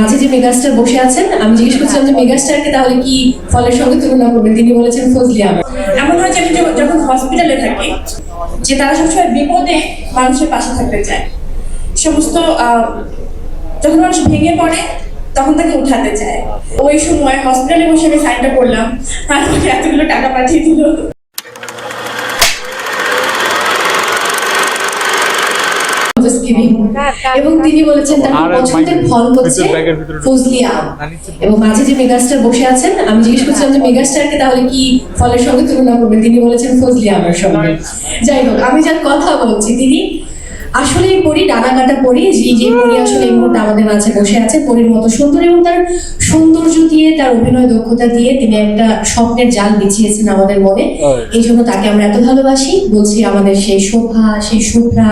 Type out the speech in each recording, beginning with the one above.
মাঝে যে মেগাস্টার বসে আছেন, আমি জিজ্ঞেস করছিলাম যে মেগাস্টারকে তাহলে কি ফলের সঙ্গে তুলনা করবেন? তিনি বলেছেন ফজলি আহমেদ। এমন হয় যে আমি যখন- হসপিটালে থাকি, যে তারা সবসময় বিপদে মানুষের পাশে থাকতে চায়। সমস্ত যখন মানুষ ভেঙে পড়ে, তখন তাকে উঠাতে চায়। ওই সময় হসপিটালে বসে আমি সাইনটা করলাম। আর এতগুলো টাকা পাঠিয়ে দিল। Kidding. এবং তিনি বলেছেন তার পছন্দের ফল হচ্ছে। ফজলি আম এবং মাঝে যে মেগাস্টার বসে আছেন আমি জিজ্ঞেস করছিলাম যে মেগাস্টারকে তাহলে কি ফলের সঙ্গে তুলনা করবেন তিনি বলেছেন ফজলি আমের সঙ্গে যাই হোক আমি যার কথা বলছি তিনি আসলেই পরি ডানা কাটা পরি যে যে পরি আসলে এই মুহূর্তে আমাদের মাঝে বসে আছে পরির মতো সুন্দর এবং তার সৌন্দর্য দিয়ে তার অভিনয় দক্ষতা দিয়ে তিনি একটা স্বপ্নের জাল বিছিয়েছেন আমাদের মনে। এই জন্য তাকে আমরা এত ভালোবাসি বলছি আমাদের সেই শোভা সেই শুভ্রা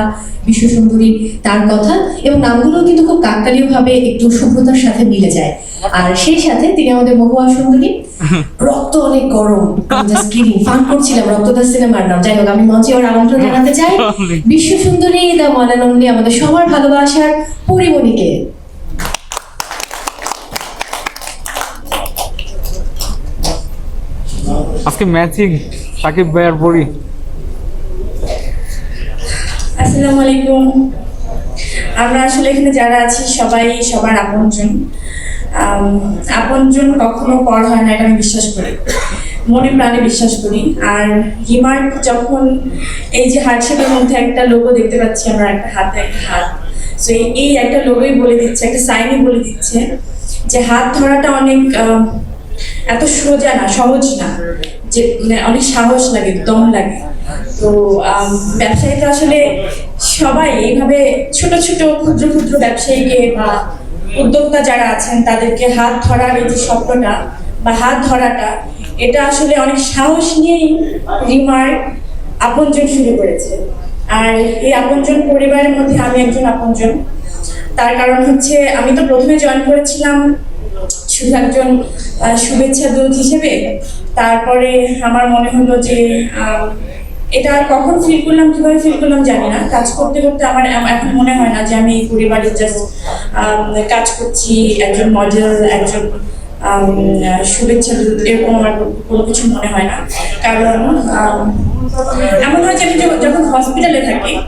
বিশ্ব সুন্দরী তার কথা। এবং নামগুলো কিন্তু খুব কাকতালীয় ভাবে একটু শুভ্রতার সাথে মিলে যায়। আর সেই সাথে তিনি আমাদের মহুয়া সুন্দরী রক্ত অনেক গরম। জাস্ট কিডিং ফান করছিলাম রক্তদাস সিনেমার নাম। যাই হোক আমি মঞ্চে ওর আমন্ত্রণ জানাতে চাই। বিশ্ব সুন্দরী দা মনানন্দী আমাদের সবার ভালোবাসার পরিমণিকে। আজকে ম্যাচিং সাকিব ভাইয়ার পরি আসসালামু আলাইকুম। আমরা আসলে এখানে যারা আছি, সবাই সবার আপনজন। আপনজন কখনো পর হয় না, এটা আমি বিশ্বাস করি। মনে প্রাণে বিশ্বাস করি। আর রিমার্ক যখন এই যে হার্ট শেপের মধ্যে একটা লোগো দেখতে পাচ্ছি আমরা, একটা হাতে একটা হাত। সো এই একটা লোগোই বলে দিচ্ছে, একটা সাইনই বলে দিচ্ছে যে হাত ধরাটা অনেক এত সোজা না সহজ না যে মানে অনেক সাহস লাগে দম লাগে। তো আম, ব্যবসায়ীরা আসলে সবাই এইভাবে ছোট ছোট ক্ষুদ্র ক্ষুদ্র ব্যবসায়ীকে বা উদ্যোক্তা যারা আছেন তাদেরকে হাত ধরার এই যে স্বপ্নটা বা হাত ধরাটা এটা আসলে অনেক সাহস নিয়েই রিমার আপনজন শুরু করেছে। আর এই আপনজন পরিবারের মধ্যে আমি একজন আপনজন। তার কারণ হচ্ছে আমি তো প্রথমে জয়েন করেছিলাম শুধু একজন শুভেচ্ছা দূত হিসেবে। তারপরে আমার মনে হলো যে এটা কখন ফিল করলাম, কীভাবে ফিল করলাম জানি না। কাজ করতে করতে আমার এখন মনে হয় না যে আমি এই পরিবারে জাস্ট কাজ করছি, একজন মডেল একজন শুভেচ্ছা দূত, এরকম আমার কোনো কিছু মনে হয় না। কারণ এমন হয় যে আমি যখন- যখন হসপিটালে থাকি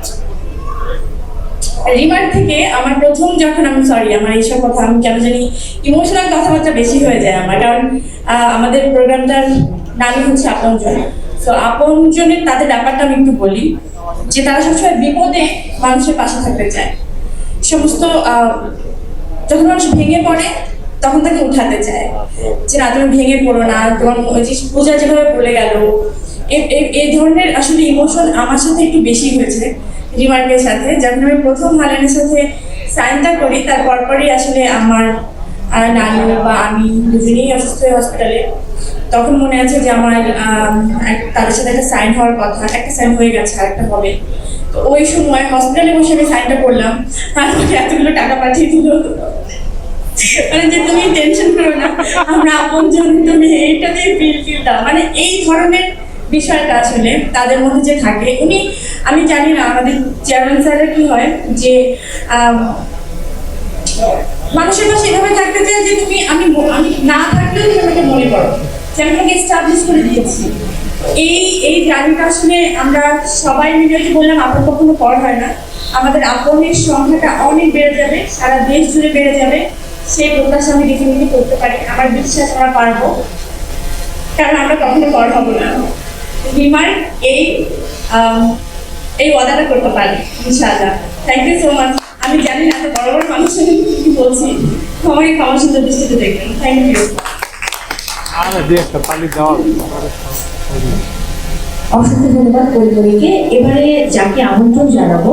রিমার থেকে আমার প্রথম যখন আমি সরি আমার এইসব কথা, আমি কেন জানি ইমোশনাল কথাবার্তা বেশি হয়ে যায় আমার। কারণ আমাদের প্রোগ্রামটার নামই হচ্ছে আপনজন। তো আপনজনের, তাদের ব্যাপারটা আমি একটু বলি, যে তারা সবসময় বিপদে মানুষের পাশে থাকতে চায়। সমস্ত যখন মানুষ ভেঙে পড়ে, তখন তাকে উঠাতে চায়। যে না, তুমি ভেঙে পড়ো না, তোমার পূজা যেভাবে বলে গেল এই ধরনের আসলে ইমোশন আমার সাথে একটু বেশি হয়েছে। রিমার্কের সাথে, যখন আমি প্রথম হালানের সাথে সাইনটা করি, তার পরপরই আসলে আমার নানু বা আমি দুজনেই অসুস্থ হয়ে হসপিটালে তখন মনে আছে যে আমার তাদের সাথে একটা সাইন হওয়ার কথা, একটা সাইন হয়ে গেছে আর একটা হবে। তো ওই সময় হসপিটালে বসে আমি সাইনটা করলাম আর এতগুলো টাকা পাঠিয়ে দিল। মানে যে তুমি টেনশন করো না, আমরা আপনজন, তুমি এইটা দিয়ে ফিল ফিল মানে এই ধরনের বিষয়টা আসলে তাদের মধ্যে যে থাকে। উনি, আমি জানি না আমাদের চেয়ারম্যান স্যারের কি হয়, যে মানুষের পাশে এভাবে থাকতে চাই যে তুমি, আমি আমি না থাকলেও তুমি আমাকে মনে করো, যে আমি তোমাকে এস্টাবলিশ করে দিয়েছি। এই এই জার্নিটা আসলে আমরা সবাই মিলে বললাম আপন কখনো পর হয় না। আমাদের আপনের সংখ্যাটা অনেক বেড়ে যাবে, সারা দেশ জুড়ে বেড়ে যাবে। সেই প্রত্যাশা আমি ডেফিনেটলি করতে পারি। আমার বিশ্বাস আমরা পারব। কারণ আমরা কখনো পর হব না। রিমার এই এই ওয়াদাটা করতে পারি ইনশাআল্লাহ। থ্যাংক ইউ সো মাচ আমি জানি না এত বড় বড় মানুষের কি বলছি। আমাকে ক্ষমা সুন্দর দৃষ্টিতে দেখবেন। থ্যাংক ইউ অসংখ্য ধন্যবাদ পরিবারকে। এবারে যাকে আমন্ত্রণ জানাব